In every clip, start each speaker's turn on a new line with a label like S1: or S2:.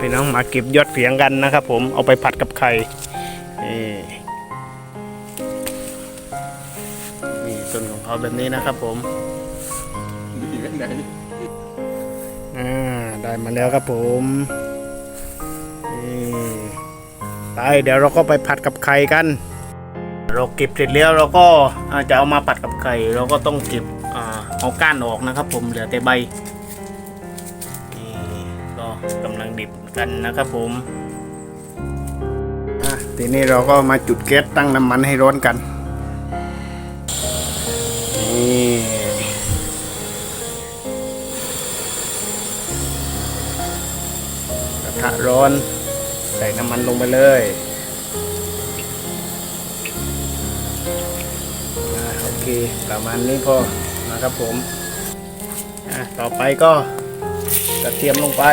S1: พี่น้องมาเก็บยอดเสียงกันนะครับผมเอาไปผัดกับไข่นี่นี่ต้นของเขาแบบนี้นะครับผม
S2: ดีกันไหน
S1: อ่าได้มาแล้วครับผมนี่ไปเดี๋ยวเราก็ไปผัดกับไข่กัน เราเก็บเสร็จแล้วเราก็จะเอามาผัดกับไข่ เราก็ต้องเก็บอเอาก้านออกนะครับผมเหลือแต่ใบ ลังดิบกันนะครับผมทีนี้เราก็มาจุดแก๊สตั้งน้ำมันให้ร้อนกันนี่กระทะร้อนใส่น้ำมันลงไปเลยอโอเคประมาณนี้พอนะครับผมต่อไปก็กระเทียมลงไป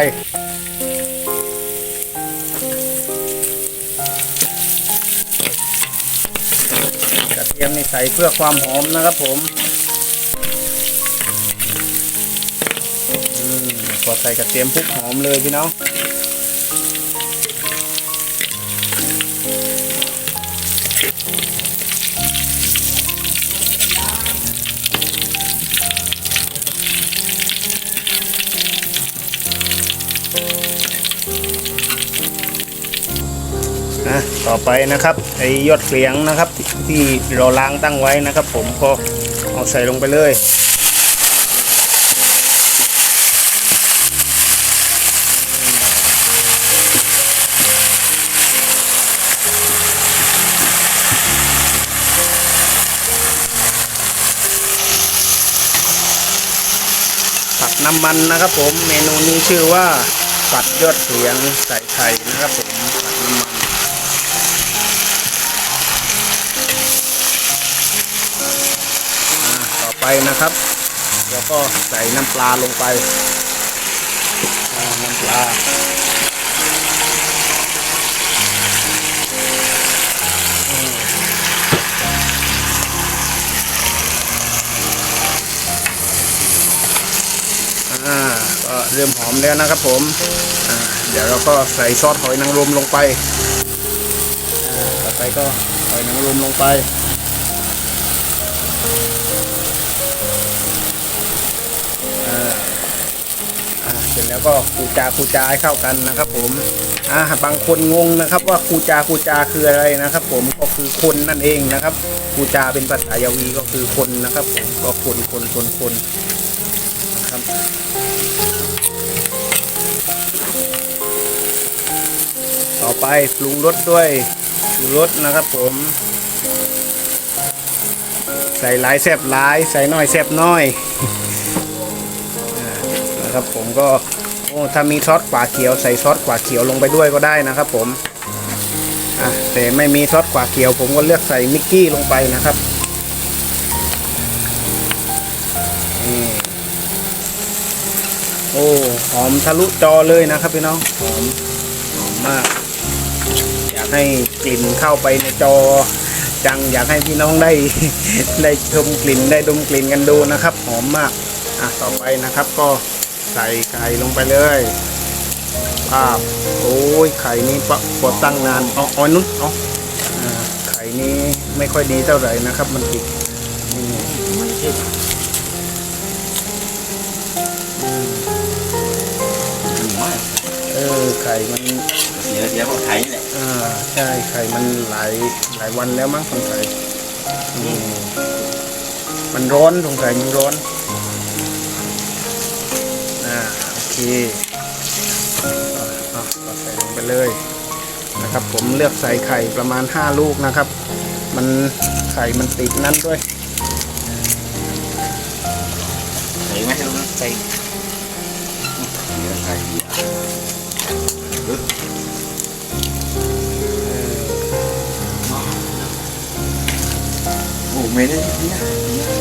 S1: ทียมนี่ใส่เพื่อความหอมนะครับผมอืมพอใส่กระเทียมปุ๊กหอมเลยพี่น้อง ต่อไปนะครับไอยอดเกลียงนะครับที่เราล้างตั้งไว้นะครับ ผมก็เอาใส่ลงไปเลยผัดน้ำมันนะครับผมเมนูนี้ชื่อว่าผัดยอดเกลียงใส่ไข่นะครับผม ไปนะครับ แล้วก็ใส่น้ำปลาลงไปน้ำปลาอ่าก็เริ่มหอมแล้วนะครับผมเดี๋ยวเราก็ใส่ซอสหอยนางรมลงไปอ่าต่อไปก็หอยนางรมลงไป เสร็จแล้วก็คูจาคูจาให้เข้ากันนะครับ ผมอ่าบางคนงงนะครับว่าคูจาคูจาคืออะไรนะครับ ผมก็คือคนนั่นเองนะครับคูจาเป็นภาษายาวีก็คือคนนะครับผมก็คนคนคนคนนะครับต่อไปปรุงรสด้วยชูรสนะครับผม ใส่หลายแซบหลาย ใส่น้อยแซบน้อย นะครับ ผมก็โอ้ถ้ามีซอสขวาเขียวใส่ซอสขวาเขียวลงไปด้วยก็ได้นะครับ ผมอะแต่ไม่มีซอสขวาเขียว ผมก็เลือกใส่มิกกี้ลงไปนะครับโอ้หอมทะลุจอเลยนะครับพี่น้องหอมหอมมากอยากให้กลิ่นเข้าไปในจอจังอยากให้พี่น้องได้ได้ชมกลิ่นได้ดมกลิ่นกันดูนะครับ หอมมากอะต่อไปนะครับก็ ใส่ไข่ลงไปเลยภาพโอ้ยไข่นี้ปะพอตั้งนานเอาเอานุ๊เอาอ่าไข่นี้ไม่ค่อยดีเท่าไหร่นะครับ มันติดนี่อืม
S2: ดีมาก
S1: เออไข่มัน
S2: เดี๋ยวเดี๋ยวก็ไทยแหละ
S1: อ่าใช่ไข่มันหลายหลายวันแล้วมั้งสงสัยอืมมันร้อนสงสัยมันร้อน เคอ่อใส่ลงไปเลยนะครับ ผมเลือกใส่ไข่ประมาณ 5 ลูกนะครับ มันไข่มันติดนั่นด้วย
S2: ใส่ไหมให้ลูก
S1: ใส่
S2: เดี๋ยวใส่ดีอะลึกโอ้ไม่ได้เนี่ย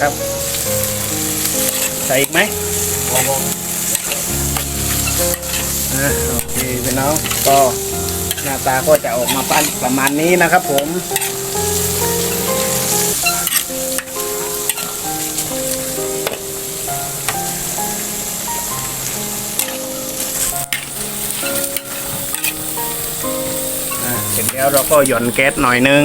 S1: ครับ ใส่อีกไหม
S2: อะ
S1: โอเคพี่น้องก็หน้าตาก็จะออกมาปั้นประมาณนี้นะครับผมเสร็จแล้วเราก็หย่อนแก๊สหน่อยนึง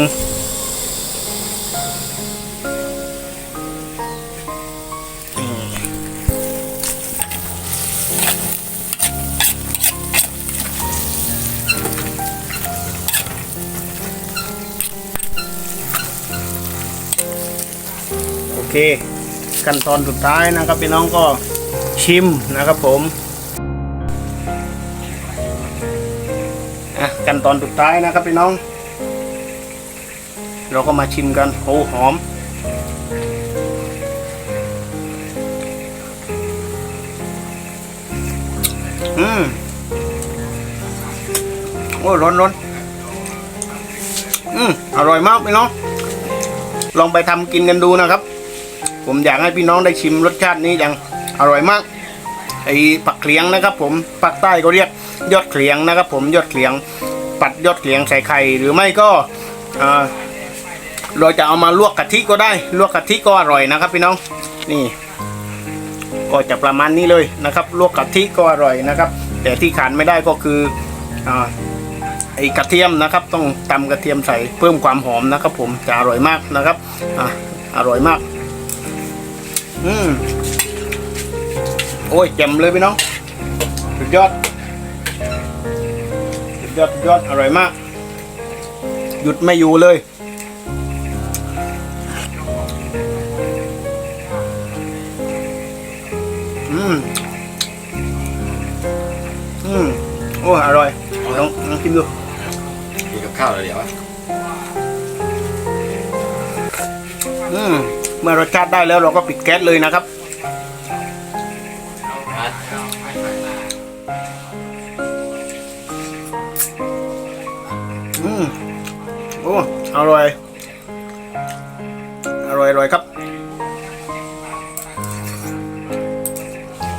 S1: เคขั้นตอนสุดท้ายนะครับพี่น้องก็ชิมนะครับผมอะขั้นตอนสุดท้ายนะครับพี่น้อง เราก็มาชิมกันโอ้หอมอืมโอ้ร้อนร้อนอืมอร่อยมากพี่น้องลองไปทำกินกันดูนะครับ ผมอยากให้พี่น้องได้ชิมรสชาตินี้อย่างอร่อยมากไอ้ผักเขียงนะครับ ผมภาคใต้ก็เรียกยอดเขียงนะครับ ผมยอดเขียงปัดยอดเขียงใส่ไข่หรือไม่ก็เราจะเอามาลวกกะทิก็ได้ ลวกกะทิก็อร่อยนะครับ พี่น้องนี่ ก็จะประมาณนี้เลยนะครับ ลวกกะทิก็อร่อยนะครับ แต่ที่ขาดไม่ได้ก็คืออไอ้กระเทียมนะครับ ต้องตำกระเทียมใส่เพิ่มความหอมนะครับ ผมจะอร่อยมากนะครับอ่าอร่อยมาก อืมโอ้ยแจ่มเลยพี่น้องสุดยอดสุดยอดสุดยอดอร่อยมาก หยุดไม่อยู่เลย อืม อืม โอ้อร่อยลองลองชิมดู
S2: กินกับข้าวเลยเดี๋ยว
S1: อืม เมื่อรสชาติได้แล้วเราก็ปิดแก๊สเลยนะครับ อืมโอ้อร่อย อร่อยอร่อยครับ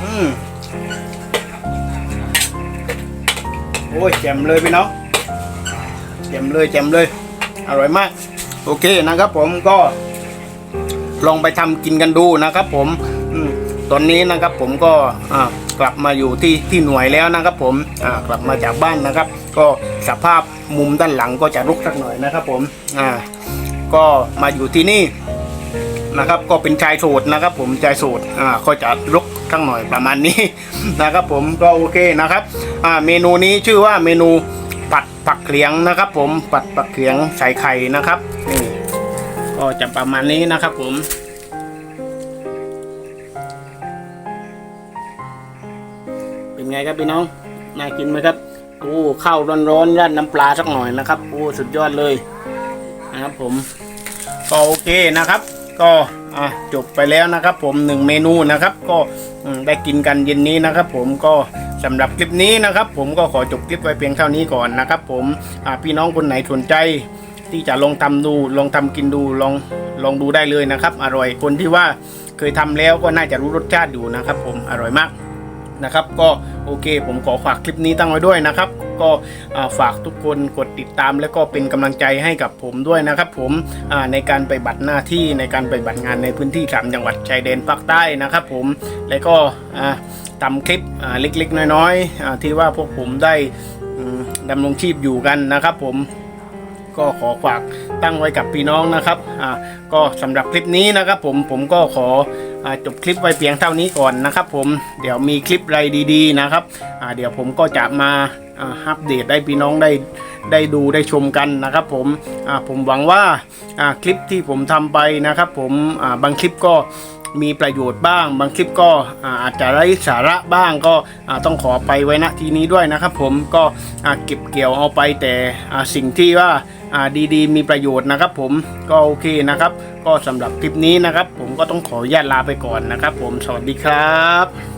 S1: อืมโอ้ยแจ่มเลยพี่น้องแจ่มเลยแจ่มเลย อร่อยมาก โอเคนะครับผมก็ ลองไปทำกินกันดูนะครับ ผมตอนนี้นะครับผมก็กลับมาอยู่ที่ที่หน่วยแล้วนะครับ ผมกลับมาจากบ้านนะครับ ก็สภาพมุมด้านหลังก็จะรุกสักหน่อยนะครับ ผมก็มาอยู่ที่นี่นะครับ ก็เป็นชายโสดนะครับ ผมชายโสดอ่าก็จะรุกสักหน่อยประมาณนี้นะครับ ผมก็โอเคนะครับเมนูนี้ชื่อว่าเมนูผัดผักเขียงนะครับ ผมผัดผักเขียงใส่ไข่นะครับนี่ ก็จะประมาณนี้นะครับผมเป็นไงครับพี่น้องน่ากินไหมครับโอ้ข้าวร้อนๆราดน้ำปลาสักหน่อยนะครับโอ้สุดยอดเลยนะครับผมก็โอเคนะครับ ก็อะจบไปแล้วนะครับ ผมหนึ่งเมนูนะครับ ก็ได้กินกันเย็นนี้นะครับ ผมก็สำหรับคลิปนี้นะครับ ผมก็ขอจบคลิปไว้เพียงเท่านี้ก่อนนะครับ ผมอะพี่น้องคนไหนสนใจ ที่จะลองทำดูลองทำกินดูลองลองดูได้เลยนะครับ อร่อยคนที่ว่าเคยทำแล้วก็น่าจะรู้รสชาติอยู่นะครับ ผมอร่อยมากนะครับ ก็โอเค ผมขอฝากคลิปนี้ตั้งไว้ด้วยนะครับ ก็ฝากทุกคนกดติดตาม แล้วก็เป็นกำลังใจให้กับผมด้วยนะครับ ผมในการไปบัตรหน้าที่ในการไปบัตรงานในพื้นที่สามจังหวัดชายแดนภาคใต้นะครับ ผมแล้วก็อ่าทำคลิปเล็กๆ น้อยๆที่ว่าพวกผมได้ดำรงชีพอยู่กันนะครับ ผม ก็ขอฝากตั้งไว้กับพี่น้องนะครับอ่าก็สำหรับคลิปนี้นะครับผมผมก็ขออจบคลิปไว้เพียงเท่านี้ก่อนนะครับผมเดี๋ยวมีคลิปอะไรดีๆนะครับอ่าเดี๋ยวผมก็จะมาอ่าอัปเดตให้พี่น้องได้ได้ดูได้ชมกันนะครับผมอ่าผมหวังว่าอ่าคลิปที่ผมทำไปนะครับผมอ่าบางคลิปก็มีประโยชน์บ้าง บางคลิปก็อ่าอาจจะไร้สาระบ้างก็อ่าต้องขอไปไว้ณที่นี้ด้วยนะครับผมก็อ่าเก็บเกี่ยวเอาไปแต่อ่าสิ่งที่ว่า ดีๆ มีประโยชน์นะครับ ผมก็โอเคนะครับ ก็สำหรับคลิปนี้นะครับ ผมก็ต้องขออนุญาตลาไปก่อนนะครับ ผมสวัสดีครับ